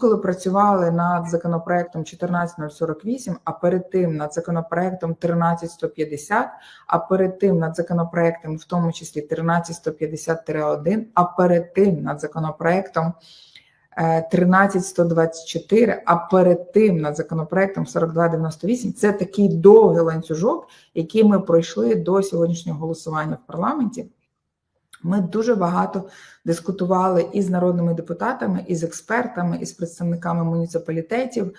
коли працювали над законопроектом 14048, а перед тим над законопроектом 13150, а перед тим над законопроектом, в тому числі 13150-1, а перед тим над законопроектом е, 13124, а перед тим над законопроектом 4298, це такий довгий ланцюжок, який ми пройшли до сьогоднішнього голосування в парламенті. Ми дуже багато дискутували і з народними депутатами, і з експертами, і з представниками муніципалітетів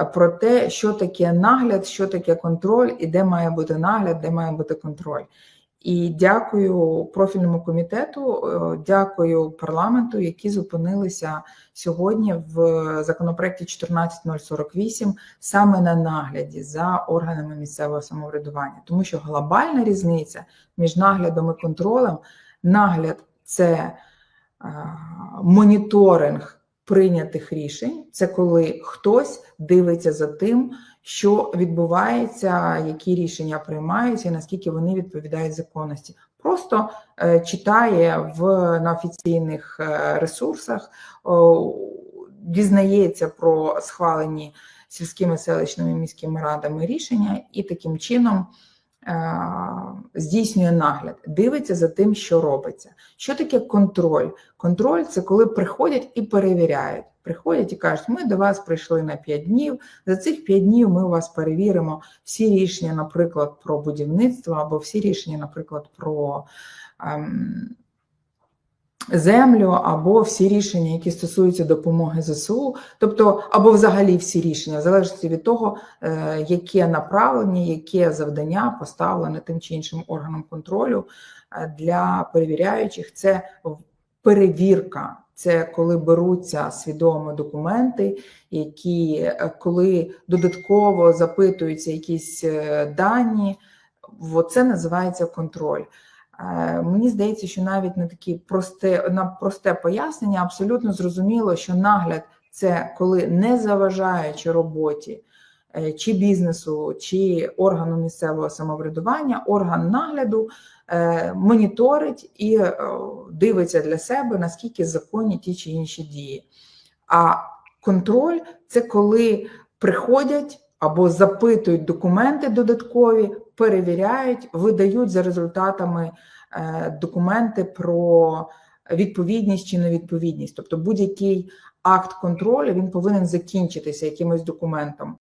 е, про те, що таке нагляд, що таке контроль, і де має бути нагляд, де має бути контроль. І дякую профільному комітету, е, дякую парламенту, які зупинилися сьогодні в законопроекті 14048 саме на нагляді за органами місцевого самоврядування, тому що глобальна різниця між наглядом і контролем. Нагляд це моніторинг прийнятих рішень. Це коли хтось дивиться за тим, що відбувається, які рішення приймаються, і наскільки вони відповідають законності. Просто е, читає в на офіційних е, ресурсах, дізнається про схвалені сільськими селищними міськими радами рішення і таким чином. Е, здійснює нагляд, дивиться за тим, що робиться. Що таке контроль? Контроль це коли приходять і перевіряють. Приходять і кажуть, ми до вас прийшли на 5 днів. За цих 5 днів ми у вас перевіримо всі рішення, наприклад, про будівництво, або всі рішення, наприклад, про ем, землю, або всі рішення, які стосуються допомоги ЗСУ, тобто, або взагалі всі рішення, в залежності від того, е, яке направлення, яке завдання поставлене тим чи іншим органом контролю е, для перевіряючих, це перевірка. Це коли беруться свідомо документи, які е, коли додатково запитуються якісь дані, це називається контроль. Мені здається, що навіть на такі просте на просте пояснення абсолютно зрозуміло, що нагляд це коли не заважаючи роботі е, чи бізнесу, чи органу місцевого самоврядування, орган нагляду е, моніторить і е, дивиться для себе наскільки законні ті чи інші дії. А контроль це коли приходять або запитують документи додаткові, перевіряють, видають за результатами е, документи про відповідність чи невідповідність. Тобто будь-який акт контролю він повинен закінчитися якимось документом.